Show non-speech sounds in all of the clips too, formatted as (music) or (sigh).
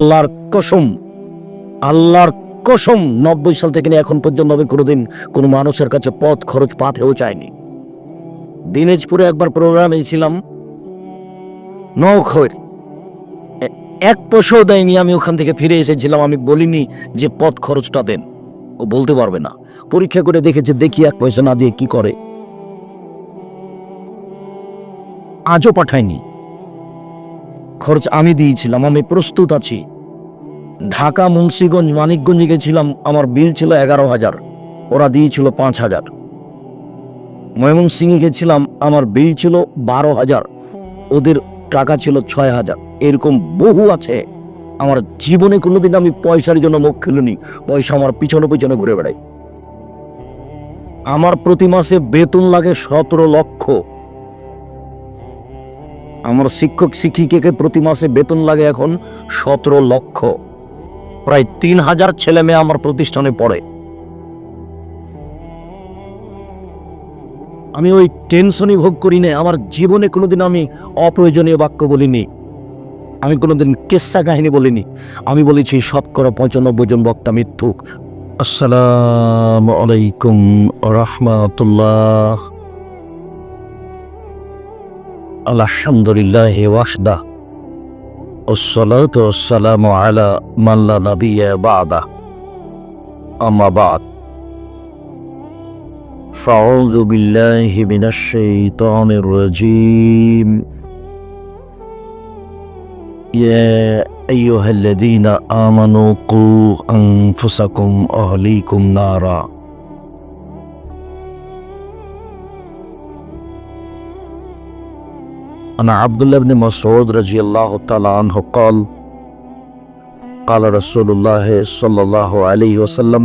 আল্লাহর কসম আল্লাহর কসম নব্বই সাল থেকে এখন পর্যন্ত আমি কোনোদিন কোনো মানুষের কাছে পথ খরচ পাথেও দিনাজপুরে একবার প্রোগ্রামে ছিলাম, নখর। এক পয়সাও দেয়নি, আমি ওখান থেকে ফিরে এসেছিলাম, আমি বলিনি যে পথ খরচটা দেন। ও বলতে পারবে না। পরীক্ষা করে দেখেছে, দেখি এক পয়সা না দিয়ে কি করে। আজও পাঠায়নি। খরচ আমি দিয়েছিলাম, আমি প্রস্তুত আছি। ঢাকা, মুন্সিগঞ্জ, মানিকগঞ্জে গেছিলাম, আমার বিল ছিল এগারো হাজার, ওরা দিয়েছিল পাঁচ হাজার। ময়মনসিংহে গেছিলাম, আমার বিল ছিল বারো হাজার, ওদের টাকা ছিল ছয় হাজার। এরকম বহু আছে, আমার জীবনে কোনোদিন আমি পয়সার জন্য মুখ খুলিনি, পয়সা আমার পিছনে পিছনে ঘুরে বেড়াই আমার প্রতি মাসে বেতন লাগে সতেরো লক্ষ আমার শিক্ষক শিক্ষিকাকে প্রতি মাসে বেতন লাগে এখন সতেরো লক্ষ। প্রায় তিন হাজার ছেলে মেয়ে আমার প্রতিষ্ঠানে পড়ে। আমি ওই টেনশনই ভোগ করি না আমার জীবনে কোনোদিন আমি অপ্রয়োজনীয় বাক্য বলিনি। আমি কোনোদিন কেসা কাহিনী বলিনি। আমি বলেছি, শতকরা পঁচানব্বই জন বক্তা মিথ্যুক আসসালামু আলাইকুম রহমাতুল্লাহ। আলহামদুলিল্লাহ ওয়াহদা والصلاة والسلام على من لا نبي بعده أما بعد فأعوذ بالله من الشيطان الرجيم يا أيها الذين آمنوا قوا أنفسكم أهليكم نارا أنا عبد الله بن مسعود رضي الله تعالى عنه قال قال رسول الله صلى الله عليه وسلم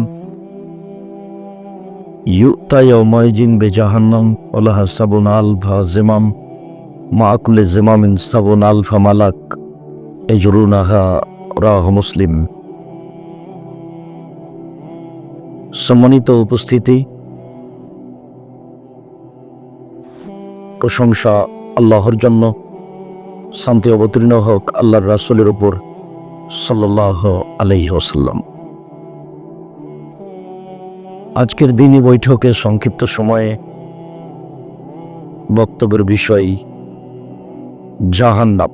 يؤتى يومئذ بجهنم ولها سبعون ألف زمام مع كل زمام سبعون ألف ملك يجرونها রাহ মুসলিম সম্মানিত উপস্থিতি প্রশংসা আল্লাহর জন্য শান্তি অবতীর্ণ হোক আল্লাহর রাসূলের উপর সাল্লাহ আলাইহি ওসাল্লাম আজকের দিনই বৈঠকে সংক্ষিপ্ত সময়ে বক্তব্যের বিষয় জাহান্নাম।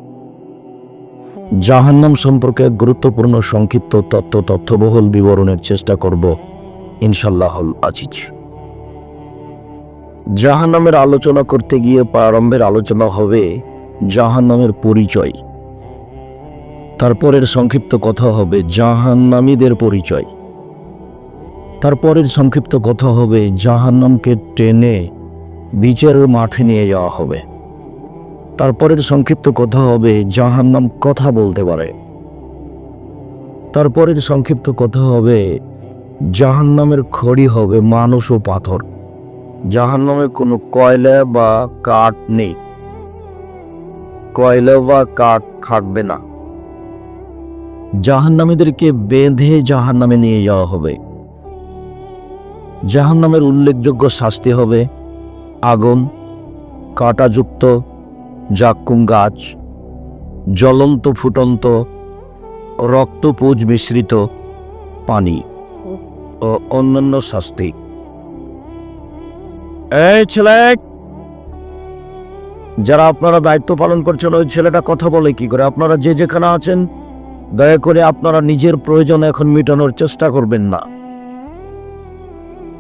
জাহান্নাম সম্পর্কে গুরুত্বপূর্ণ সংক্ষিপ্ত তত্ত্ব তথ্যবহুল বিবরণের চেষ্টা করব ইনশাল্লাহুল আজিজ। জাহান্নামের আলোচনা করতে গিয়ে প্রারম্ভের আলোচনা হবে জাহান্নামের পরিচয়। তারপরের সংক্ষিপ্ত কথা হবে জাহান্নামীদের পরিচয়। তারপরের সংক্ষিপ্ত কথা হবে জাহান্নামকে টেনে বিচারের মাঠে নিয়ে যাওয়া হবে। তারপরের সংক্ষিপ্ত কথা হবে জাহান্নাম কথা বলতে পারে। তারপরের সংক্ষিপ্ত কথা হবে জাহান্নামের খড়ি হবে মানুষ ও পাথর। জাহান্নামে কোনো কয়লা বা কাঠ নেই। কয়লা বা কাঠ খাটবে না। জাহান্নামীদেরকে বেঁধে জাহান্নামে নিয়ে যাওয়া হবে। জাহান্নামের উল্লেখযোগ্য শাস্তি হবে আগুন, কাঁটাযুক্ত, জাক্কুম গাছ, জ্বলন্ত ফুটন্ত, রক্তপুজ মিশ্রিত পানি ও অন্যান্য শাস্তি। এই ছেলে! যারা আপনারা দায়িত্ব পালন করছেন, ওই ছেলেটা কথা বলে কি করে? আপনারা যে যেখানে আছেন, দয়া করে আপনারা নিজের প্রয়োজন এখন মেটানোর চেষ্টা করবেন না।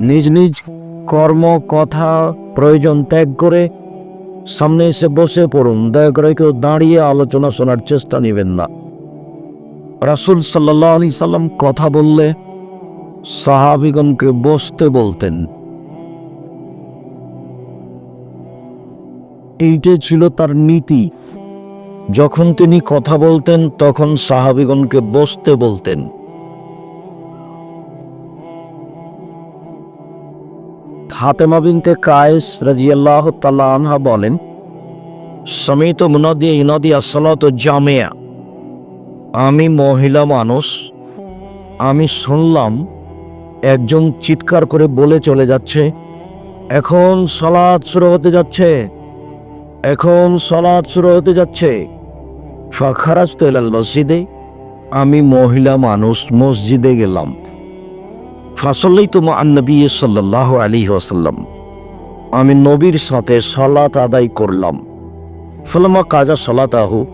নিজ নিজ কর্ম, কথা, প্রয়োজন ত্যাগ করে সামনে এসে বসে পড়ুন। দয়া করে কেউ দাঁড়িয়ে আলোচনা শোনার চেষ্টা নেবেন না। রাসুল সাল্লাহ আলি সাল্লাম কথা বললে সাহাবিগণকে বসতে বলতেন। এইটাই ছিল তার নীতি। যখন তিনি কথা বলতেন, তখন সাহাবিগণকে বসতে বলতেন। ফাতেমা বিনতে কায়েস রাজিয়াল্লাহ তাল্লাহ বলেন, সমিত মুনাদি ইনাদি আসসালাত জামিয়া। আমি মহিলা মানুষ। আমি শুনলাম, একজন চিৎকার করে বলে চলে যাচ্ছে। এখন সলাৎ শুরু হতে যাচ্ছে। এখন সলাৎ শুরু হতে যাচ্ছে। ফাখারাজ তো এলাল মসজিদে। আমি মহিলা মানুষ মসজিদে গেলাম। ফাসল্লাই তো আন্নবী সাল্লাহ আলী ওসাল্লাম আমি নবীর সাথে সলাত আদায় করলাম। ফলমা কাজা সলাত আহু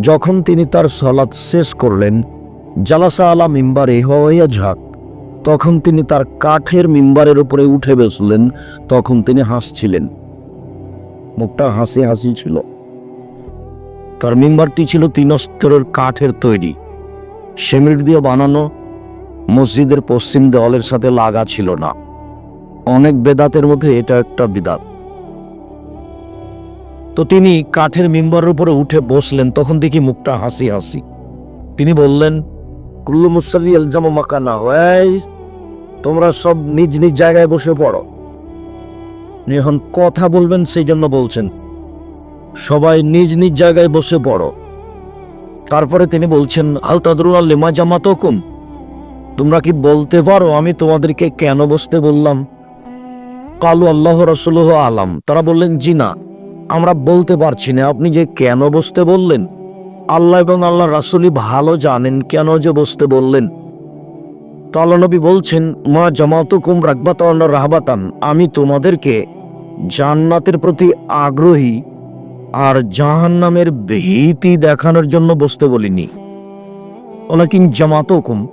যখন তিনি তার সলাৎ শেষ করলেন, জালাসা আলা মিম্বারে হওয়াইয়া ঝাঁক। তখন তিনি তার কাঠের মিম্বারের উপরে উঠে বসলেন। তখন তিনি হাসছিলেন। মুখটা হাসি হাসি ছিল। তার মিম্বারটি ছিল তিন স্তরের কাঠের তৈরি। সেমিট দিয়ে বানানো মসজিদের পশ্চিম দেওয়ালের সাথে লাগা ছিল না। অনেক বেদাতের মধ্যে এটা একটা বিদাত। তো তিনি কাঠের মিম্বারের উপরে উঠে বসলেন, তখন দেখি মুখটা হাসি হাসি। তিনি বললেন, কুল্লু মুসাল্লি আলজামা মাকানা তোমরা সব নিজ নিজ জায়গায় বসে পড়ো। উনি এখন কথা বলবেন সেই জন্য বলছেন। সবাই নিজ নিজ জায়গায় বসে পড়ো। তারপরে তিনি বলছেন আল তাদরুল লেমা জামাত হুকুম তোমরা কি বলতে পারো, আমি তোমাদেরকে কেন বসতে বললাম? কালু আল্লাহ রসুল্লাহ আলাম। তারা বললেন, জি না, আমরা বলতে পারছি না, আপনি যে কেন বসতে বললেন? আল্লাহ এবং আল্লাহ রাসুলি ভালো জানেন কেন যে বসতে বললেন। নবী বলছেন, মা জামাত কুম রাকবাত রাহবাতান, আমি তোমাদেরকে জান্নাতের প্রতি আগ্রহী আর জাহান্নামের ভীতি দেখানোর জন্য বসতে বলিনি। ওলাকিন জামাত হুকুম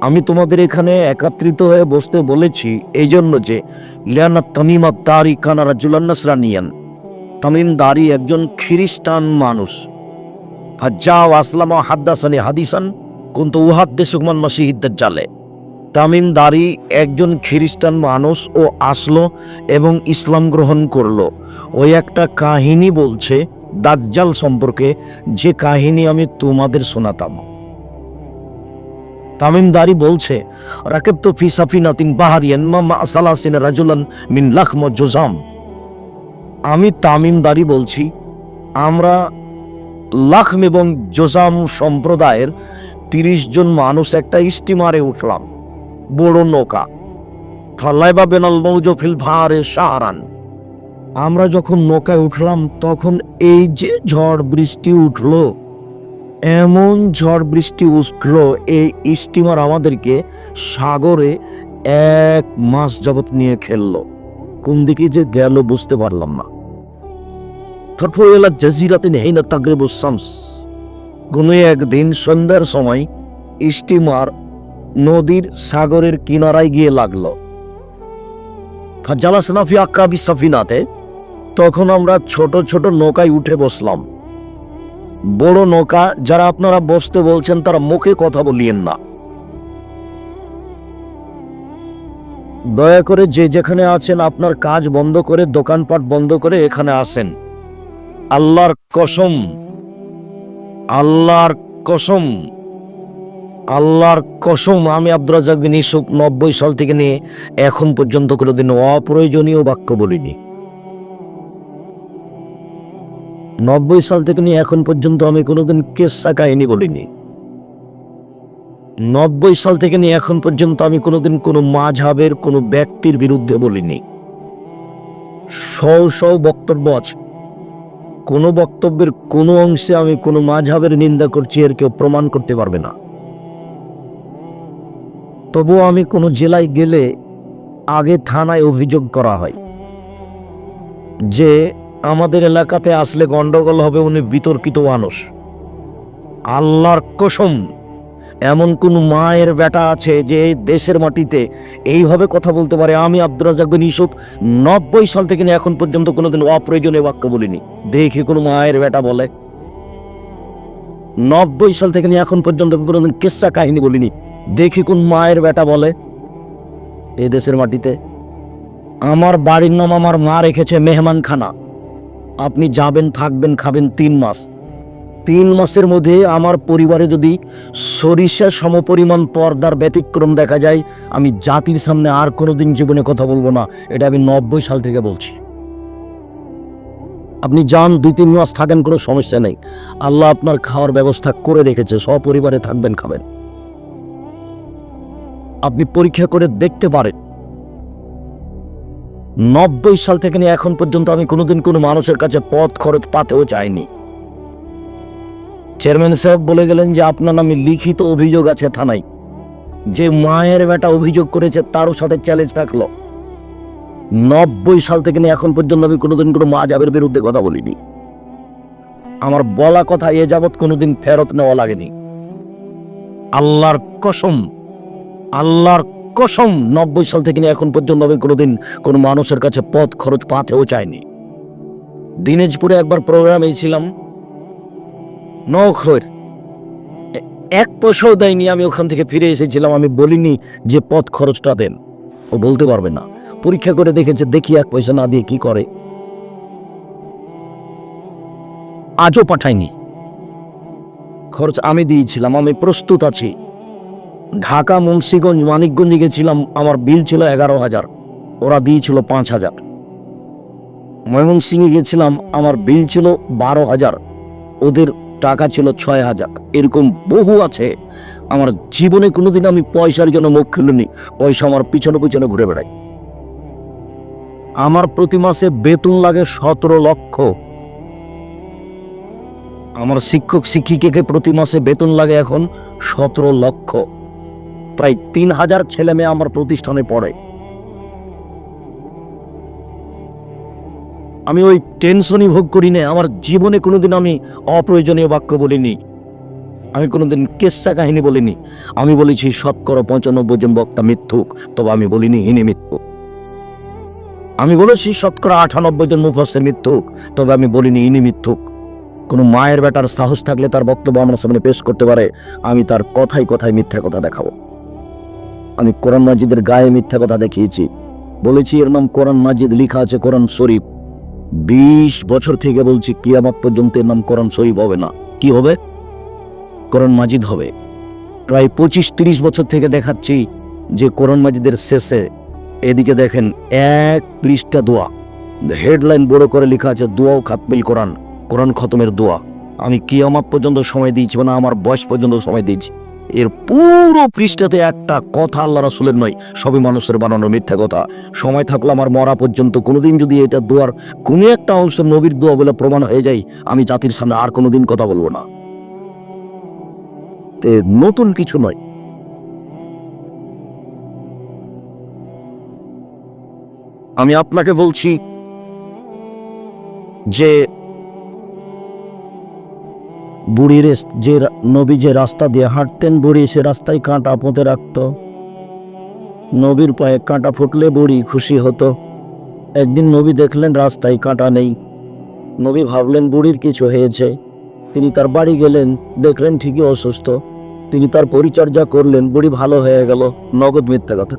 আমি তোমাদের এখানে একাত্রিত হয়ে বসতে বলেছি এই জন্য যে লিয়ানা তামিমা দারি খানা রাজুলান্নাসরানিয়ান তামিম দারি একজন খ্রিস্টান মানুষ। ফাজ্জাও আসলামা হাদ্দাসানি হাদিসান, কিন্তু উহাদ্দে সুকমান মাসিহিদ্দের জালে তামিম দারি একজন খ্রিস্টান মানুষ ও আসলো এবং ইসলাম গ্রহণ করল। ওই একটা কাহিনী বলছে দাজ্জাল সম্পর্কে, যে কাহিনী আমি তোমাদের শোনাতাম। তামিম দারি বলছে, রাকেব তো ফি সাফিনাতিন বাহারিয়ান মামা সালাসিন রাজুলান মিন লাখম জোজাম। আমি তামিম দারি বলছি, আমরা লাখম এবং জোজাম সম্প্রদায়ের তিরিশ জন মানুষ একটা স্টিমারে উঠলাম। বড় নৌকা। ফাল্লাইবা বেনাল মৌজফিল ভারে সাহারান আমরা যখন নৌকায় উঠলাম, তখন এই যে ঝড় বৃষ্টি উঠল, এমন ঝড় বৃষ্টি উঠল, এই স্টিমার আমাদেরকে সাগরে এক মাস যাবৎ নিয়ে খেললো। কোন দিকে যে গেল বুঝতে পারলাম না। ফটফয়েলা জাজিরাতে নেই না তাগরে কোনো একদিন সন্ধ্যার সময় স্টিমার নদীর সাগরের কিনারায় গিয়ে লাগল। জালাসনাফি আক্রাবি সাফিনাতে তখন আমরা ছোট ছোট নৌকায় উঠে বসলাম। বড় নৌকা যারা আপনারা বসতে বলছেন তারা মুখে কথা বলিয়েন না। দয়া করে যে যেখানে আছেন আপনার কাজ বন্ধ করে, দোকানপাট বন্ধ করে এখানে আসেন। আল্লাহর কসম আল্লাহর কসম। আল্লাহর কসম, আমি আব্দুল রাজাক বিন ইসুফ নব্বই সাল থেকে নিয়ে এখন পর্যন্ত কোনোদিন অপ্রয়োজনীয় বাক্য বলিনি। নব্বই সাল থেকে নিয়ে এখন পর্যন্ত আমি কোনোদিন কেসা কাহিনী বলিনি। নব্বই সাল থেকে নিয়ে এখন পর্যন্ত আমি কোনোদিন কোনো মাঝহাবের, কোনো ব্যক্তির বিরুদ্ধে বলিনি। শও শও বক্তব্য আছে। কোনো বক্তব্যের কোনো অংশে আমি কোনো মাঝহাবের নিন্দা করছি, এর কেউ প্রমাণ করতে পারবে না। তবুও আমি কোনো জেলায় গেলে আগে থানায় অভিযোগ করা হয়। যে আমাদের এলাকাতে আসলে গন্ডগোল হবে উনি বিতর্কিত মানুষ। আল্লাহর কসম, এমন কোন মায়ের বেটা আছে যে দেশের মাটিতে এইভাবে কথা বলতে পারে। আমি আব্দুর রাজাক বিন ইউসুফ নব্বই সাল থেকে এখন পর্যন্ত কোনোদিন অপ্রয়োজনীয় বাক্য বলিনি। দেখি কোনো মায়ের বেটা বলে। নব্বই সাল থেকে এখন পর্যন্ত কোনোদিন কেসা কাহিনী বলিনি। দেখি কোন মায়ের বেটা বলে। এই দেশের মাটিতে আমার বাড়ির নাম আমার মা রেখেছে মেহমানখানা। আপনি যাবেন, থাকবেন, খাবেন তিন মাস। তিন মাসের মধ্যে আমার পরিবারে যদি সরিষার সমপরিমাণ পর্দার ব্যতিক্রম দেখা যায়, আমি জাতির সামনে আর কোনোদিন জীবনে কথা বলব না। এটা আমি নব্বই সাল থেকে বলছি। আপনি যান, দুই তিন মাস থাকেন, কোনো সমস্যা নেই। আল্লাহ আপনার খাওয়ার ব্যবস্থা করে রেখেছে, সপরিবারে থাকবেন, খাবেন। আপনি পরীক্ষা করে দেখতে পারেন। নব্বই সাল থেকে নিয়ে এখন পর্যন্ত আমি কোনোদিন কোনো মানুষের কাছে পথ খরচ পাতেও চাইনি। চেয়ারম্যান সাহেব বলে গেলেন যে আপনার নামে লিখিত অভিযোগ আছে থানায়। যে মায়ের বেটা অভিযোগ করেছে তারও সাথে চ্যালেঞ্জ থাকল। নব্বই সাল থেকে নিয়ে এখন পর্যন্ত আমি কোনোদিন কোনো মা যাবের বিরুদ্ধে কথা বলিনি। আমার বলা কথা এ যাবৎ কোনোদিন ফেরত নেওয়া লাগেনি। আল্লাহর কসম আল্লাহর কসম নব্বই সাল থেকে এখন পর্যন্ত আমি কোনোদিন কোনো মানুষের কাছে পথ খরচ পাতেও চাইনি। দিনাজপুরে একবার প্রোগ্রামে ছিলাম নখর এক পয়সাও দেয়নি, আমি ওখান থেকে ফিরে এসেছিলাম, আমি বলিনি যে পথ খরচটা দেন। ও বলতে পারবে না। পরীক্ষা করে দেখেছে, দেখি এক পয়সা না দিয়ে কি করে। আজও পাঠায়নি। খরচ আমি দিয়েছিলাম, আমি প্রস্তুত আছি। ঢাকা, মুন্সিগঞ্জ, মানিকগঞ্জে গেছিলাম, আমার বিল ছিল এগারো হাজার, ওরা দিয়েছিল পাঁচ হাজার। ময়মনসিংহে গেছিলাম, আমার বিল ছিল বারো হাজার, ওদের টাকা ছিল ছয় হাজার। এরকম বহু আছে, আমার জীবনে কোনোদিন আমি পয়সার জন্য মুখ খুলিনি, পয়সা আমার পিছনে পিছনে ঘুরে বেড়াই আমার প্রতি মাসে বেতন লাগে সতেরো লক্ষ। আমার শিক্ষক, শিক্ষিকাকে প্রতি মাসে বেতন লাগে এখন সতেরো লক্ষ। প্রায় তিন হাজার ছেলে মেয়ে আমার প্রতিষ্ঠানে পড়ে। আমি ওই টেনশনই ভোগ করি না, আমার জীবনে কোনোদিন আমি অপ্রয়োজনীয় বাক্য বলিনি। আমি কোনোদিন কেসা কাহিনী বলিনি। আমি বলেছি শতকরা পঁচানব্বই জন বক্তা মিথ্যুক, তবে আমি বলিনি, ইনি মিথ্যুক। আমি বলেছি শতকরা আটানব্বই জন মুফাসের মিথ্যুক, তবে আমি বলিনি, ইনি মিথ্যুক। কোনো মায়ের বেটার সাহস থাকলে তার বক্তব্য আমার সামনে পেশ করতে পারে, আমি তার কথাই কথায় মিথ্যা কথা দেখাবো। আমি কোরআন মাজিদের গায়ে মিথ্যা কথা দেখিয়েছি। বলেছি, এর নাম কোরআন মাজিদ, লেখা আছে কোরআন শরীফ। বিশ বছর থেকে বলছি, কিয়ামত পর্যন্ত এর নাম কোরআন শরীফ হবে না। কি হবে? কোরআন মাজিদ হবে। প্রায় পঁচিশ তিরিশ বছর থেকে দেখাচ্ছি যে কোরআন মাজিদের শেষে এদিকে দেখেন এক পৃষ্ঠা দোয়া। হেডলাইন বড় করে লেখা আছে, দোয়াও খাতমিল কোরআন কোরআন খতমের দোয়া। আমি কিয়ামত পর্যন্ত সময় দিয়েছি মানে আমার বয়স পর্যন্ত সময় দিয়েছি। এর পুরো পৃষ্ঠাতে একটা কথা আল্লাহ রাসুলের নয়, সবই মানুষের বানানো মিথ্যা কথা। সময় থাকলে আমার মরা পর্যন্ত কোনোদিন যদি এটা দোয়ার কোনো একটা অংশ নবীর দোয়া বলে প্রমাণ হয়ে যায়, আমি জাতির সামনে আর কোনোদিন কথা বলব না। নতুন কিছু নয়। আমি আপনাকে বলছি যে বুড়ির যে নবী যে রাস্তা দিয়ে হাঁটতেন বুড়ি, সে রাস্তায় কাঁটা পুঁতে রাখত। নবীর পায়ে কাঁটা ফুটলে বুড়ি খুশি হতো। একদিন নবী দেখলেন রাস্তায় কাঁটা নেই। নবী ভাবলেন বুড়ির কিছু হয়েছে। তিনি তার বাড়ি গেলেন, দেখলেন ঠিকই অসুস্থ। তিনি তার পরিচর্যা করলেন, বুড়ি ভালো হয়ে গেল, নগদ মিথ্যা কথা।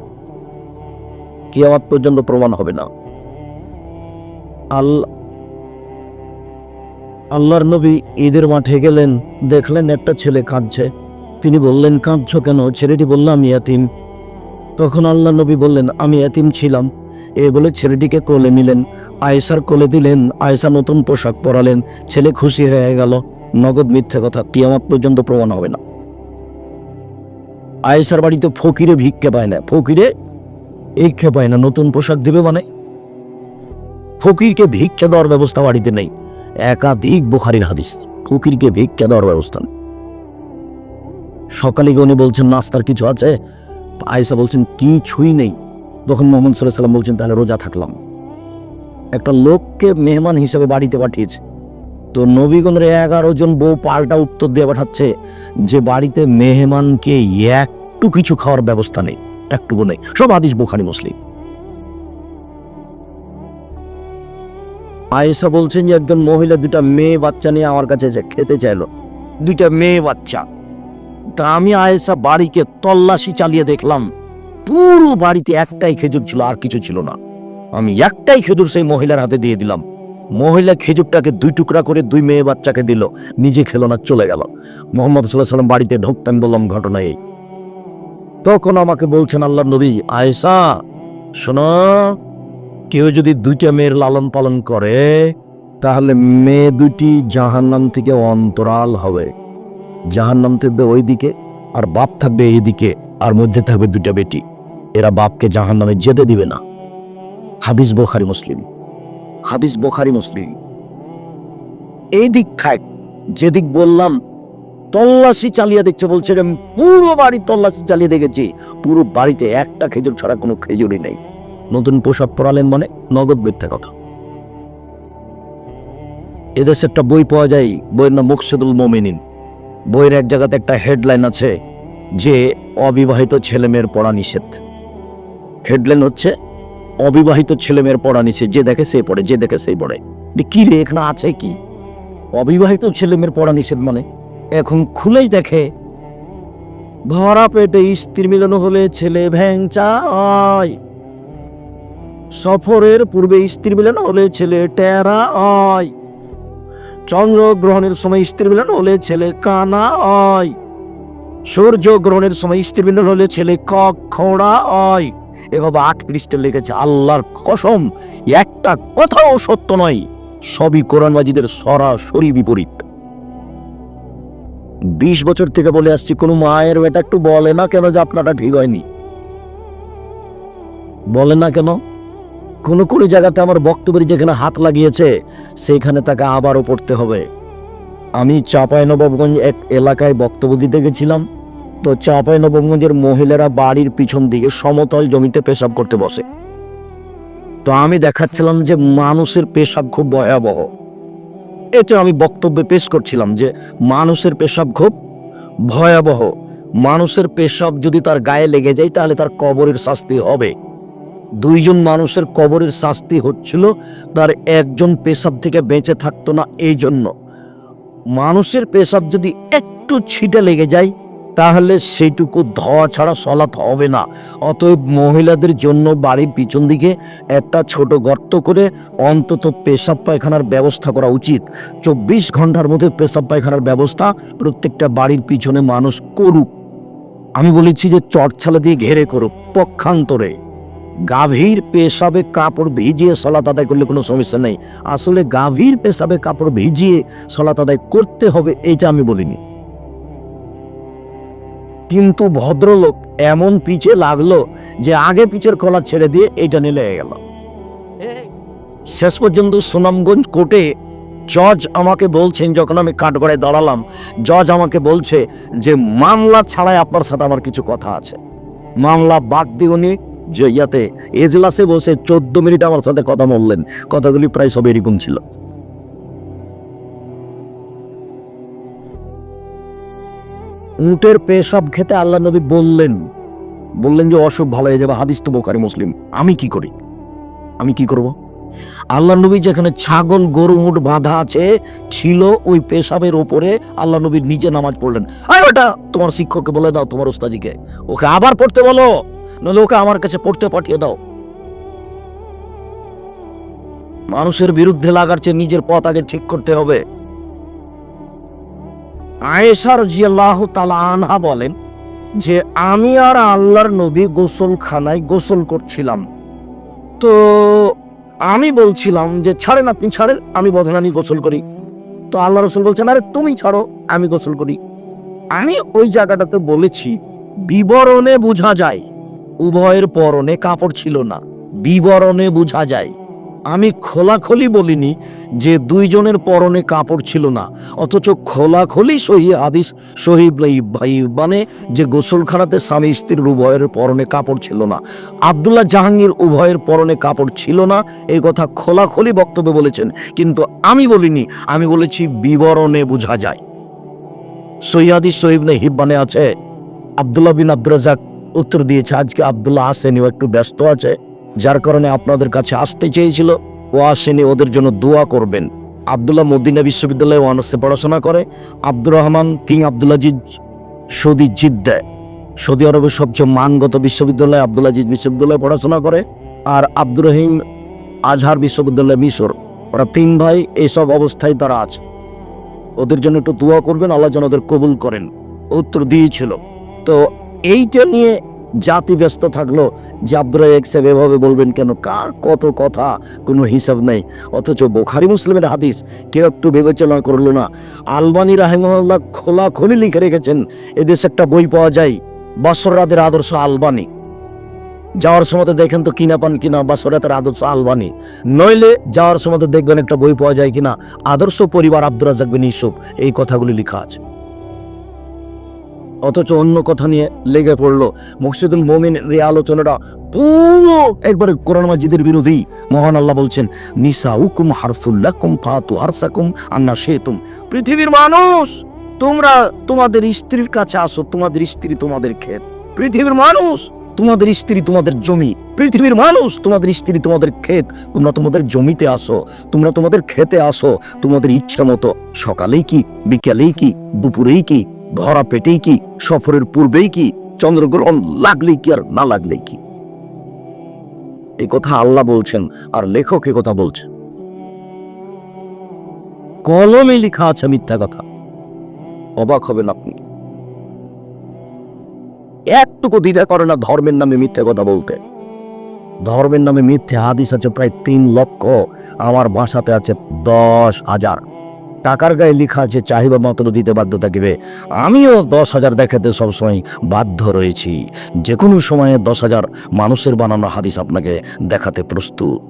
কিয়ামত পর্যন্ত প্রমাণ হবে না। আল্লাহ আল্লাহর নবী ঈদের মাঠে গেলেন, দেখলেন একটা ছেলে কাঁদছে। তিনি বললেন, কাঁদছ কেন? ছেলেটি বলল, আমি এতিম। তখন আল্লাহ নবী বললেন, আমি এতিম ছিলাম। এ বলে ছেলেটিকে কোলে নিলেন। আয়েশার কোলে দিলেন, আয়েশা নতুন পোশাক পরালেন, ছেলে খুশি হয়ে গেল। নগদ মিথ্যে কথা, কিয়ামত পর্যন্ত প্রমাণ হবে না। আয়েশার বাড়িতে ফকিরে ভিক্ষে পায় না। ফকিরে ভিক্ষে পায় না, নতুন পোশাক দিবে মানে? ফকিরকে ভিক্ষা দেওয়ার ব্যবস্থা বাড়িতে নেই। একাধিক বুখারির হাদিস। ফকিরকে ভিক্ষা দেওয়ার ব্যবস্থা সকালে গিয়ে উনি বলছেন, নাস্তার কিছু আছে? আয়েশা বলছেন, কিছুই নেই। তখন মোহাম্মদ সাল্লাহ সাল্লাম বলছেন, তাহলে রোজা থাকলাম। একটা লোককে মেহমান হিসেবে বাড়িতে পাঠিয়েছে। তো নবীগণের এগারো জন বউ পাল্টা উত্তর দিয়ে পাঠাচ্ছে যে, বাড়িতে মেহমানকে একটু কিছু খাওয়ার ব্যবস্থা নেই, একটুকু নেই। সব হাদিস বুখারি, মুসলিম। আয়েশা বলছেন যে একজন মহিলা দুটা মেয়ে বাচ্চা নিয়ে আমার কাছে খেতে চাইলো। দুইটা মেয়ে বাচ্চা। তা আমি আয়েশা বাড়িকে তল্লাশি চালিয়ে দেখলাম। পুরো বাড়িতে একটাই খেজুর ছিল, আর কিছু ছিল না। আমি একটাই খেজুর সেই মহিলার হাতে দিয়ে দিলাম। মহিলা খেজুরটাকে দুই টুকরা করে দুই মেয়ে বাচ্চাকে দিল। নিজে খেলো না, চলে গেল। মোহাম্মদ সাল্লাহ সাল্লাম বাড়িতে ঢুকতেন বললাম, ঘটনা এই। তখন আমাকে বলছেন আল্লাহ নবী, আয়েশা, শোনো কেউ যদি দুইটা মেয়ের লালন পালন করে, তাহলে মেয়ে দুটি জাহান্নাম থেকে অন্তরাল হবে। জাহান্নাম থাকবে ওই দিকে আর বাপ থাকবে এই দিকে আর মধ্যে থাকবে দুইটা বেটি। এরা বাপকে জাহান্নামে যেতে দিবে না। হাবিস বোখারি মুসলিম। হাদিস বোখারি মুসলিম। এই দিক থাক, যেদিক বললাম, তল্লাশি চালিয়ে দেখছে, বলছে পুরো বাড়ি তল্লাশি চালিয়ে দেখেছি। পুরো বাড়িতে একটা খেজুর ছাড়া কোনো খেজুরই নেই। নতুন পোশাক পরালেন মানে নগদ মিথ্যা কথা। এদেশে একটা বই পাওয়া যায়, বইয়ের নাম মুকসেদুল মোমিনিন। বইয়ের এক জায়গাতে একটা হেডলাইন আছে যে, অবিবাহিত ছেলেমেয়ের পড়া নিষেধ। হেডলাইন হচ্ছে, অবিবাহিত ছেলেমেয়ের পড়া নিষেধ, যে দেখে সে পড়ে, যে দেখে সেই পড়ে। কি রে, এখানে আছে কি? অবিবাহিত ছেলেমেয়ের পড়া নিষেধ মানে? এখন খুলেই দেখে, ভরা পেটে স্ত্রী মিলন হলে ছেলে ভ্যাংচা হয় সফরের পূর্বে স্ত্রী মিলন হলে ছেলে টেরা হয়। চন্দ্রগ্রহণের সময় স্ত্রী মিলন হলে ছেলে কানা হয়। সূর্য গ্রহণের সময় স্ত্রী মিলন হলে ছেলে কক খোড়া হয়। এভাবে আট পৃষ্ঠে লিখেছে, আল্লাহর কসম, একটা কথাও সত্য নয়, সবই কোরআন মাজিদের সরাসরি বিপরীত। বিশ বছর থেকে বলে আসছি, কোনো মায়ের বেটা একটু বলে না কেন যে আপনারা ঠিক হয়নি? বলে না কেন? কোনো কোনো জায়গাতে আমার বক্তব্যের যেখানে হাত লাগিয়েছে সেখানে তাকে আবারও পড়তে হবে। আমি চাঁপাইনবাবগঞ্জ এক এলাকায় বক্তব্য দিতে গেছিলাম। তো চাঁপাইনবাবগঞ্জের মহিলারা বাড়ির পিছন দিকে সমতল জমিতে পেশাব করতে বসে। তো আমি দেখাচ্ছিলাম যে মানুষের পেশাব খুব ভয়াবহ। এটা আমি বক্তব্যে পেশ করছিলাম যে মানুষের পেশাব খুব ভয়াবহ। মানুষের পেশাব যদি তার গায়ে লেগে যায়, তাহলে তার কবরের শাস্তি হবে। দুইজন মানুষের কবরের শাস্তি হচ্ছিল, তার একজন পেশাব থেকে বেঁচে থাকতো না এই জন্য মানুষের পেশাব যদি একটু ছিটে লেগে যায়, তাহলে সেইটুকু ধোয়া ছাড়া সলাৎ হবে না। অতএব মহিলাদের জন্য বাড়ির পিছন দিকে একটা ছোট গর্ত করে অন্তত পেশাব পায়খানার ব্যবস্থা করা উচিত। চব্বিশ ঘণ্টার মধ্যে পেশাব পায়খানার ব্যবস্থা প্রত্যেকটা বাড়ির পিছনে মানুষ করুক। আমি বলেছি যে চটছালা দিয়ে ঘেরে করুক, পক্ষান্তরে। গাভীর পেশাবে কাপড় ভিজিয়ে সলাত আদায় করলে কোনো সমস্যা নেই। আসলে গাভীর পেশাবে কাপড় ভিজিয়ে সলাত আদায় করতে হবে, এইটা আমি বলিনি। কিন্তু ভদ্রলোক এমন পিছে লাগল যে আগে পিছের কলা ছেড়ে দিয়ে এইটা নিলে গেল। শেষ পর্যন্ত সুনামগঞ্জ কোর্টে জজ আমাকে বলছেন, যখন আমি কাঠগড়ায় দাঁড়ালাম, জজ আমাকে বলছে যে, মামলা ছাড়াই আপনার সাথে আমার কিছু কথা আছে। মামলা বাদ দিয়ে উনি যে ইয়াতে এজলাসে বসে চোদ্দ মিনিট আমার সাথে কথা বললেন। কথাগুলি প্রায় সব এরকম ছিল। উটের পেশাব খেতে আল্লাহ নবী বললেন বললেন যে অসুখ ভালো হয়ে যাবে, হাদিস তো বোখারি মুসলিম। আমি কি করি? আমি কি করব? আল্লাহ নবী যেখানে ছাগল, গরু, উট বাঁধা আছে, ছিল ওই পেশাবের ওপরে আল্লাহ নবী নিচে নামাজ পড়লেন। আর ওটা তোমার শিক্ষককে বলে দাও, তোমার ওস্তাজিকে ওকে আবার পড়তে বলো। ওকে আমার কাছে পড়তে পাঠিয়ে দাও। মানুষের বিরুদ্ধে লাগার চেয়ে নিজের পথ আগে ঠিক করতে হবে। আয়েশার জিয়াল্লাহ তালা আনহা বলেন যে, আমি আর আল্লাহর নবী গোসলখানায় গোসল করছিলাম। তো আমি বলছিলাম যে, ছাড়েন আপনি, ছাড়েন, আমি আমি গোসল করি। তো আল্লাহ রসুল বলছেন, আরে, তুমি ছাড়ো, আমি গোসল করি। আমি ওই জায়গাটাতে বলেছি, বিবরণে বোঝা যায় উভয়ের পরনে কাপড় ছিল না। বিবরণে বোঝা যায়, আমি খোলাখলি বলিনি যে দুইজনের পরনে কাপড় ছিল না, অথচ খোলাখলি সহি হাদিস সহি ভাই মানে যে গোসলখানাতে স্বামী স্ত্রীর উভয়ের পরনে কাপড় ছিল না, আবদুল্লাহ জাহাঙ্গীর উভয়ের পরনে কাপড় ছিল না, এই কথা খোলাখলি বক্তব্যে বলেছেন, কিন্তু আমি বলিনি, আমি বলেছি বিবরণে বোঝা যায়। সৈয়াদি সহিবনে হিব্বানে আছে, আবদুল্লাহ বিন আব্দুর রাজাক উত্তর দিয়েছে, আজকে আবদুল্লাহ আসেনি ও একটু ব্যস্ত আছে, যার কারণে আপনাদের কাছে আসতে চেয়েছিল। ও আসেনি ওদের জন্য দোয়া করবেন। আবদুল্লাহ মদিনা বিশ্ববিদ্যালয়ে ওয়ানসে পড়াশোনা করে। Abdur Rahman king Abdulaziz Saudi জিদ্দায় Saudi আরবের সবচেয়ে মানগত বিশ্ববিদ্যালয়ে আবদুল আজিজ বিশ্ববিদ্যালয়ে পড়াশোনা করে। আর আব্দুর রহিম আজহার বিশ্ববিদ্যালয় মিশর। ওরা তিন ভাই এইসব অবস্থায় তারা আছে। ওদের জন্য একটু দোয়া করবেন, আল্লাহ যেন ওদের কবুল করেন। উত্তর দিয়েছিল। তো এইটা নিয়ে জাতি ব্যস্ত থাকল। যে আব্দুর রাজাক সাহেব এভাবে বলবেন কেন? কার কত কথা? কোনো হিসাব নেই। অথচ বোখারি মুসলিমের হাদিস, কেউ একটু বিবেচনা করল না। আলবানি রাহেমহল্লা খোলা খোলি লিখে রেখেছেন, এদেশে একটা বই পাওয়া যায় বসরাদের আদর্শ আলবানি। যাওয়ার সময় দেখেন তো কিনা পান কিনা বাসরাতের আদর্শ আলবানি। নইলে যাওয়ার সময় দেখবেন একটা বই পাওয়া যায় কিনা। আদর্শ পরিবার আব্দুর রাজাক বিন ইউসুফ, এই কথাগুলি লেখা আছে। অথচ অন্য কথা নিয়ে লেগে পড়ল। মকসিদুল মমিন এই আলোচনাটা পুরো একবারে কোরআন মাজিদের বিরোধী। মহান আল্লাহ বলছেন নিসা উকুম হারফুল্লাকুম ফাতু হারসাকুম আন্না শেতুম। পৃথিবীর মানুষ, তোমরা তোমাদের স্ত্রীর কাছে আসো, তোমাদের স্ত্রী তোমাদের ক্ষেত। পৃথিবীর মানুষ, তোমাদের স্ত্রী তোমাদের জমি। পৃথিবীর মানুষ, তোমাদের স্ত্রী তোমাদের ক্ষেত। তোমরা তোমাদের জমিতে আসো, তোমরা তোমাদের খেতে আসো, তোমাদের ইচ্ছা মতো। সকালেই কি, বিকালেই কি, দুপুরেই কি ভরা পেটেই কি, সফরের পূর্বেই কি, চন্দ্রগ্রহণ লাগলেই কি আর না লাগলেই কি? এই কথা আল্লাহ বলছেন, আর লেখক এ কথা বলছে কলমে লেখা আছে মিথ্যা কথা। অবাক হবেন আপনি। একটুকু দ্বিধা করে না ধর্মের নামে মিথ্যে কথা বলতে। ধর্মের নামে মিথ্যে হাদিস আছে প্রায় তিন লক্ষ, আমার বাসাতে আছে দশ হাজার। টাকার গায়ে লেখা আছে চাহিদা মাত্র দিতে বাধ্য থাকিবে আমিও দশ হাজার দেখাতে সবসময় বাধ্য রয়েছি। যে কোনো সময়ে দশ হাজার মানুষের বানানো হাদিস আপনাকে দেখাতে প্রস্তুত।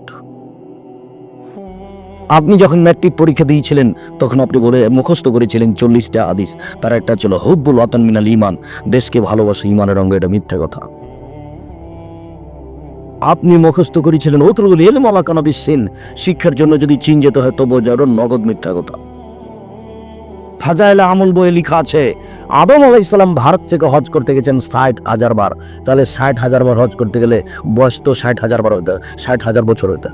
আপনি যখন ম্যাট্রিক পরীক্ষা দিয়েছিলেন, তখন আপনি বলে মুখস্থ করেছিলেন চল্লিশটা হাদিস। তার একটা ছিল, হুব্বুল ওয়াতান মিনাল ইমান দেশকে ভালোবাসে ইমানের অঙ্গ এটা মিথ্যা কথা। আপনি মুখস্থ করেছিলেন ওতরগুলি এলম আলাকানা বিশ্বীন শিক্ষার জন্য যদি চীন যেতে হয় তবু যার নগদ মিথ্যা কথা। ফাজাইলে আমল বইয়ে লেখা আছে, আদম আলাইসাল্লাম ভারত থেকে হজ করতে গেছেন ষাট হাজার বার। তাহলে ষাট হাজার বার হজ করতে গেলে বয়স তো ষাট হাজার বার হইতে, ষাট হাজার বছর হইতে।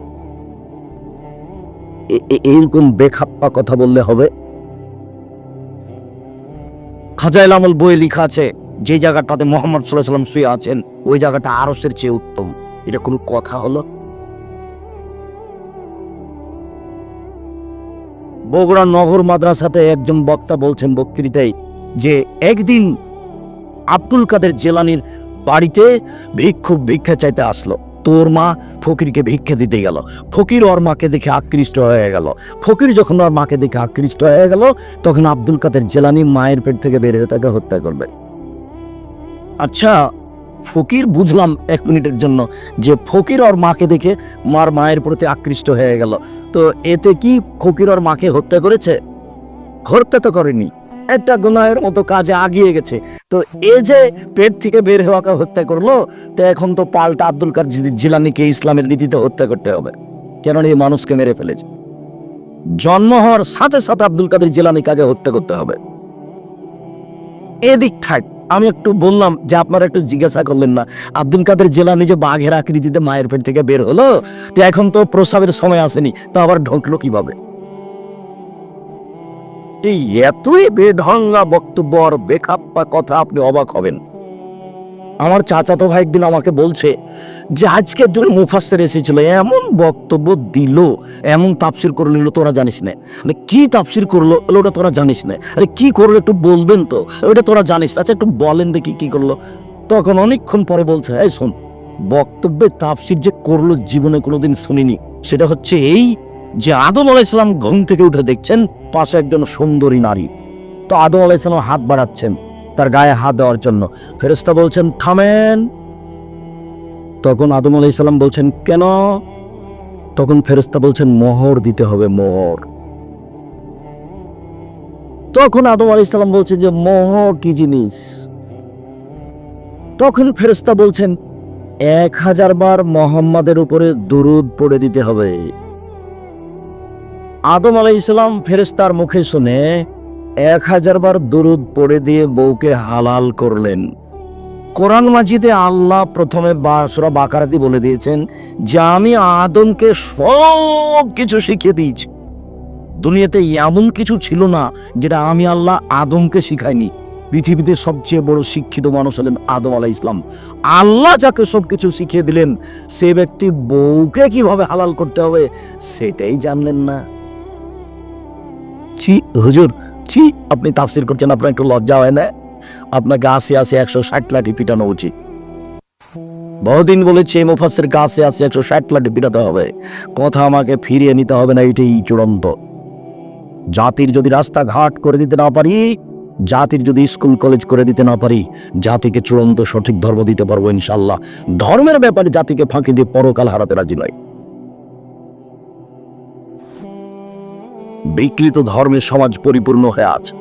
এইরকম বেখাপ্পা কথা বললে হবে? খাজাইল আমল বইয়ে লেখা আছে, যে জায়গাটাতে মোহাম্মদ সাল্লাহ সাল্লাম শুয়ে আছেন, ওই জায়গাটা আরসের চেয়ে উত্তম। এটা কোনো কথা হলো? বগুড়া নগর মাদ্রাসাতে একজন বক্তা বলছেন বক্তৃতায় যে একদিন আব্দুল কাদের জেলানির বাড়িতে ভিক্ষুক ভিক্ষা চাইতে আসলো। তোর মা ফকিরকে ভিক্ষা দিতে গেল। ফকির ওর মাকে দেখে আকৃষ্ট হয়ে গেল। ফকির যখন ওর মাকে দেখে আকৃষ্ট হয়ে গেল, তখন আব্দুল কাদের জেলানি মায়ের পেট থেকে বের হয়ে তাকে হত্যা করবে। আচ্ছা ফকির বুঝলাম এক মিনিটের জন্য যে ফকির ওর মাকে দেখে মার মায়ের প্রতি আকৃষ্ট হয়ে গেল। তো এতে কি ফকির ওর মাকে হত্যা করেছে? হত্যা তো করেনি। একটা গুনাহের মতো কাজে আগিয়ে গেছে। তো এ যে পেট থেকে বের হওয়াকে হত্যা করল, তো এখন তো পাল্টা আব্দুল কার জিলানিকে ইসলামের নীতিতে হত্যা করতে হবে। কেননা এই মানুষকে মেরে ফেলেছে। জন্ম হওয়ার সাথে সাথে আব্দুল কাদের জিলানি কাকে হত্যা করতে হবে? এদিক থাক। আমি একটু বললাম যে আপনারা একটু জিজ্ঞাসা করলেন না। আব্দুল কাদের জেলা নিজে বাঘের আকৃতিতে মায়ের পেট থেকে বের হলো, তো এখন তো প্রসাবের সময় আসেনি, তো আবার ঢুকলো কীভাবে? এই এতই বেঢঙ্গা বক্তব্য আর বেখাপ্পা কথা আপনি অবাক হবেন। আমার চাচাতো ভাই একদিন আমাকে বলছে যে আজকে একজন মুফাসের এসেছিল, এমন বক্তব্য দিল, এমন তাফসির করে নিল, তোরা জানিস না। মানে কি তাফসির করল? ওটা তোরা জানিস না। আরে কি করল একটু বলবেন তো? ওটা তোরা জানিস আচ্ছা একটু বলেন দেখি কি করল। তখন অনেকক্ষণ পরে বলছে, এই শোন, বক্তব্যে তাফসির যে করল জীবনে কোনো কোনোদিন শুনিনি। সেটা হচ্ছে এই যে আদম আলাইসালাম ঘুম থেকে উঠে দেখছেন, পাশে একজন সুন্দরী নারী। তো আদম আলাইসালাম হাত বাড়াচ্ছেন। তার গায়ে হাত দেওয়ার জন্য। ফেরেস্তা বলছেন, থামেন। তখন আদম আলাইসাল্লাম বলছেন, কেন? তখন ফেরেস্তা বলছেন, মোহর দিতে হবে, মোহর। তখন আদম আলাইসাল্লাম বলছে যে, মোহর কি জিনিস? তখন ফেরেস্তা বলছেন, এক হাজার বার মোহাম্মদের উপরে দুরুদ পড়ে দিতে হবে। আদম আলাইসাল্লাম ফেরেস্তার মুখে শুনে এক হাজার বার দুরুদ পড়ে দিয়ে বউকে হালাল করলেন। কোরআন মাজিদে আল্লাহ প্রথমে বাসরা বাকারাতি বলে দিয়েছেন যে, আমি আদমকে সব কিছু শিখিয়ে দিয়েছি। দুনিয়াতে এমন কিছু ছিল না যেটা আমি আল্লাহ আদমকে শিখাইনি। পৃথিবীতে সবচেয়ে বড় শিক্ষিত মানুষ হলেন আদম আলাহ ইসলাম আল্লাহ যাকে সব কিছু শিখিয়ে দিলেন, সে ব্যক্তি বউকে কীভাবে হালাল করতে হবে সেটাই জানলেন না। ছি, হুজুর ছি আপনি তাফসির করছেন, আপনার একটু লজ্জা হয় না? আপনাকে আসে আসে একশো ষাট লাঠি পিটানো উচিত। বহুদিন বলেছি মুফাসের কাছে আসে একশো ষাট লাঠি পিটাতে হবে। কথা আমাকে ফিরিয়ে নিতে হবে না, এটাই চূড়ান্ত। জাতির যদি রাস্তাঘাট করে দিতে না পারি, জাতির যদি স্কুল, কলেজ করে দিতে না পারি, জাতিকে চূড়ান্ত সঠিক ধর্ম দিতে পারব ইনশাল্লাহ ধর্মের ব্যাপারে জাতিকে ফাঁকি দিয়ে পরকাল হারাতে রাজি নয়। বিকৃত ধর্মের সমাজ পরিপূর্ণ হয়ে আছে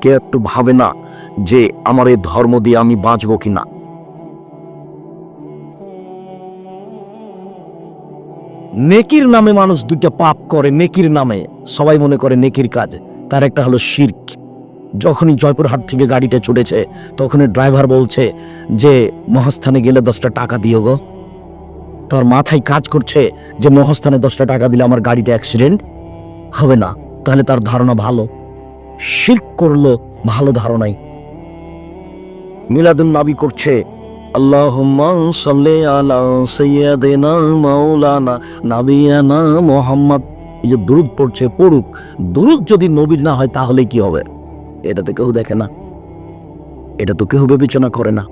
কে একটু ভাবে না যে আমার এই ধর্ম দিয়ে আমি বাঁচবো কিনা। নেকির নামে মানুষ দুইটা পাপ করে, নেকির নামে। সবাই মনে করে নেকির কাজ, তার একটা হলো শির্ক। যখনই জয়পুরহাট থেকে গাড়িটা ছুটেছে, তখনই ড্রাইভার বলছে যে, মহাস্থানে গেলে দশটা টাকা দিও গো। তার মাথায় কাজ করছে যে, মহাস্থানে দশটা টাকা দিলে আমার গাড়িটা অ্যাক্সিডেন্ট। হবে না, তাহলে তার ধারণা ভালো। শির্ক করল ভালো ধারণাই। মিলাদুন নাবি করছে, আল্লাহুম্মা সাল্লি আলা দুরুদ পড়ছে, পড়ুক। দুরুদ যদি নবীর না হয়, তাহলে কি হবে? এটা তো কেউ দেখে না। এটা তো কেউ বিবেচনা করে না।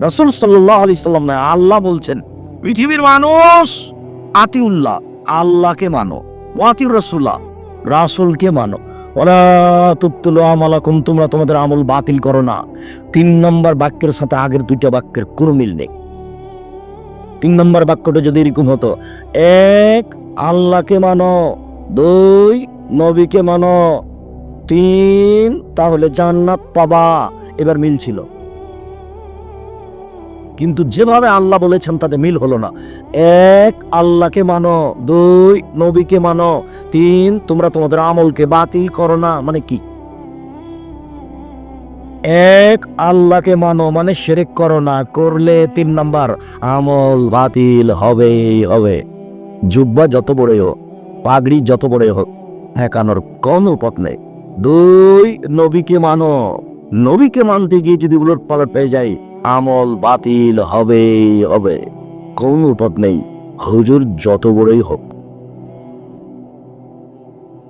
রাসূল সাল্লাল্লাহু আলাইহি না, আল্লাহ বলছেন, পৃথিবীর মানুষ আতিউল্লাহ, আল্লাহকে মানো। ওয়াতিউর রাসূল্লাহ রাসূলকে মানো। ওরা তুপ্তুল আমালাকুম, তোমরা তোমাদের আমল বাতিল করো না। তিন নম্বর বাক্যের সাথে আগের দুইটা বাক্যের কোনো মিল নেই। তিন নম্বর বাক্যটা যদি এরকম হতো, এক, আল্লাহকে মানো, দুই, নবীকে মানো, তিন, তাহলে জান্নাত পাবা। এবার মিল ছিল। কিন্তু যেভাবে আল্লাহ বলেছেন, তাতে মিল হলো না। এক, আল্লাহকে মানো। দুই, নবীকে মানো। তিন, তোমরা তোমাদের আমলকে বাতিল করো না। মানে কি? এক, আল্লাহকে মানো মানে শিরিক করো না। করলে তিন নাম্বার, আমল বাতিল হবেই হবে। জুব্বা যত বড়ই হোক, পাগড়ি যত বড়ই হোক, ঠেকানোর কোনো পথ নেই। দুই, নবীকে মানো। নবীকে মানতে গিয়ে যদি উলট পালট পেয়ে যায় আমল বাতিল হবেই, হবে। কোন পথ নেই। হুজুর যত বড়ই হোক।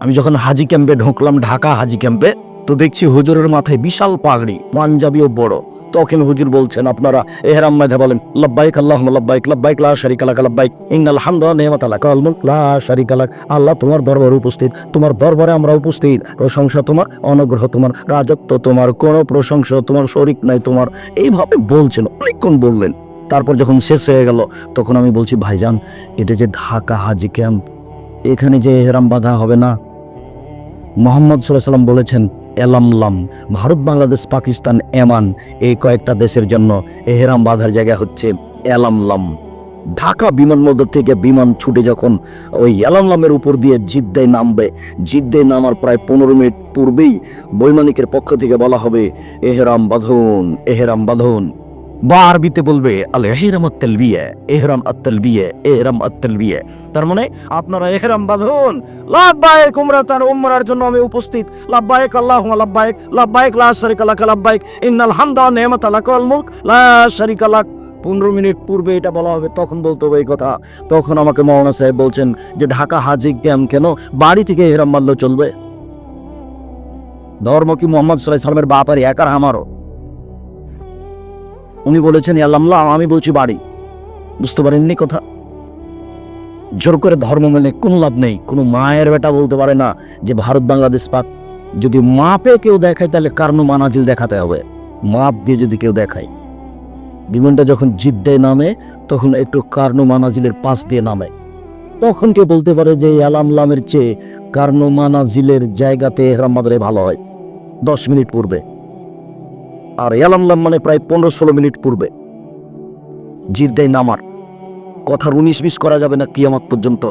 আমি যখন হাজি ক্যাম্পে ঢুকলাম, ঢাকা হাজি ক্যাম্পে তো দেখছি হুজুরের মাথায় বিশাল পাগড়ি পাঞ্জাবিও বড়। তখন হুজুর বলছেন, আপনারা এহরাম মাঝে বলেন, লব্বাইক আল্লাহ লব্বাইক লব্বাইক লা শারিকা লাক, লব্বাইক, ইন্নাল হামদা নিয়ামাত লাক, আল মুলক, লা শারিকা লাক, আল্লাহ তোমার দরবারে উপস্থিত, তোমার দরবারে আমরা উপস্থিত, প্রশংসা তোমার, অনুগ্রহ তোমার, রাজত্ব তোমার, কোনো প্রশংসা তোমার, শরিক নাই তোমার। এইভাবে বলছেন, অনেকক্ষণ বললেন। তারপর যখন শেষ হয়ে গেল, তখন আমি বলছি, ভাইজান, এটা যে ঢাকা হাজি ক্যাম্প, এখানে যে এহরাম বাধা হবে না? মোহাম্মদ সাল্লাহ সাল্লাম বলেছেন এলামলাম ভারত, বাংলাদেশ, পাকিস্তান, এমান, এই কয়েকটা দেশের জন্য এহেরাম বাঁধার জায়গা হচ্ছে এলামলাম ঢাকা বিমানবন্দর থেকে বিমান ছুটে যখন ওই এলামলামের উপর দিয়ে জিদ্দায় নামবে জিদ্দায় নামার প্রায় পনেরো মিনিট পূর্বেই বৈমানিকের পক্ষ থেকে বলা হবে, এহেরাম বাঁধুন এহেরাম বাঁধুন। বা আরবিতে বলবে আল এহরাম আত্তালবিয়া এহরাম আত্তালবিয়া এহরাম আত্তালবিয়া তার মানে আপনারা এহরাম বাঁধুন। লাব্বাইক উমরাতান, উমরার জন্য আমি উপস্থিত। লাব্বাইক আল্লাহুম্মা লাব্বাইক লাব্বাইক লা শারিকা লাক লাব্বাইক ইন্নাল হামদা নি'মাতা লা শারিকা লাক। পনেরো মিনিট পূর্বে এটা বলা হবে, তখন বলতে হবে এই কথা। তখন আমাকে মৌলানা সাহেব বলছেন যে, ঢাকা হাজি ক্যাম্প কেন? বাড়ি থেকে এহরাম মারলেও চলবে? ধর্ম কি মোহাম্মদ সাল্লাহ সালামের বাপার একার আমারও? উনি বলেছেন আল্লাহ আমি বলছি বাড়ি। বুঝতে পারেননি কথা? জোর করে ধর্ম মেনে কোনো লাভ নেই। কোনো মায়ের বেটা বলতে পারে না যে, ভারত, বাংলাদেশ, পাক। যদি মাপে কেউ দেখায়, তাহলে কারণ মানাজিল দেখাতে হবে। মাপ দিয়ে যদি কেউ দেখায়। বিমানটা যখন জিদ্দায় নামে, তখন একটু কার্নো মানাজিলের পাশ দিয়ে নামে। তখন কেউ বলতে পারে যে আলামলামের চেয়ে কার্নো মানাজিলের জায়গাতে এহরাম মাদরে ভালো হয়। দশ মিনিট পূর্বে। আর এলামলাম মানে প্রায় পনেরো ষোলো মিনিট পূর্বে। জিদ্দায় নামার কথার উনিশ বিশ করা যাবে না কিয়ামত পর্যন্ত।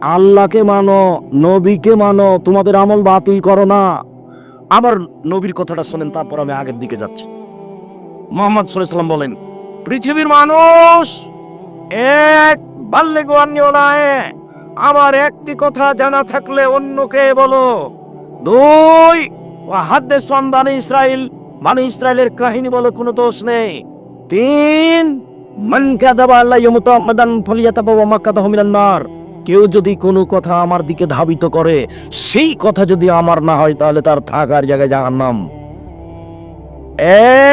আল্লাহকে মানো, নবীকে মানো, তোমাদের আমল বাতিল করো না। আবার নবীর কথাটা শোনেন, তারপর আমি আগের দিকে যাচ্ছি। মোহাম্মদ সাল্লাম বলেন, পৃথিবীর মানুষ এক বাল্যে গোয়ান্যলায় আমার একটি কথা জানা থাকলে অন্যকে বলো। দুই হাদ্দে সন্ধানে ইসরায়েল মানে ইসরায়েলের কাহিনী বলো কোনো দোষ নেই। তিন, মান আল্লাহ ইয়ামুতামাদান ফালিয়াতাবাওয়া মাকাদাহু মিনান নার। কেউ যদি কোনো কথা আমার দিকে ধাবিত করে, সেই কথা যদি আমার না হয়, তাহলে তার থাকার জায়গায় জাহান্নাম।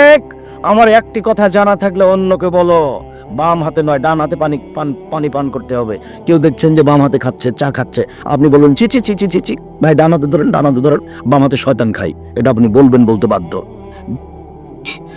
এক, আমার একটি কথা জানা থাকলে অন্যকে বলো, বাম হাতে নয়, ডান হাতে পানি, পান পানি পান করতে হবে। কেউ দেখছেন যে বাম হাতে খাচ্ছে, চা খাচ্ছে, আপনি বলুন চিচি চিচি চিচি ভাই, ডান হাতে ধরেন, ডান হাতে ধরেন, বাম হাতে শয়তান খাই, এটা আপনি বলবেন বলতে বাধ্য। Thank (laughs) you.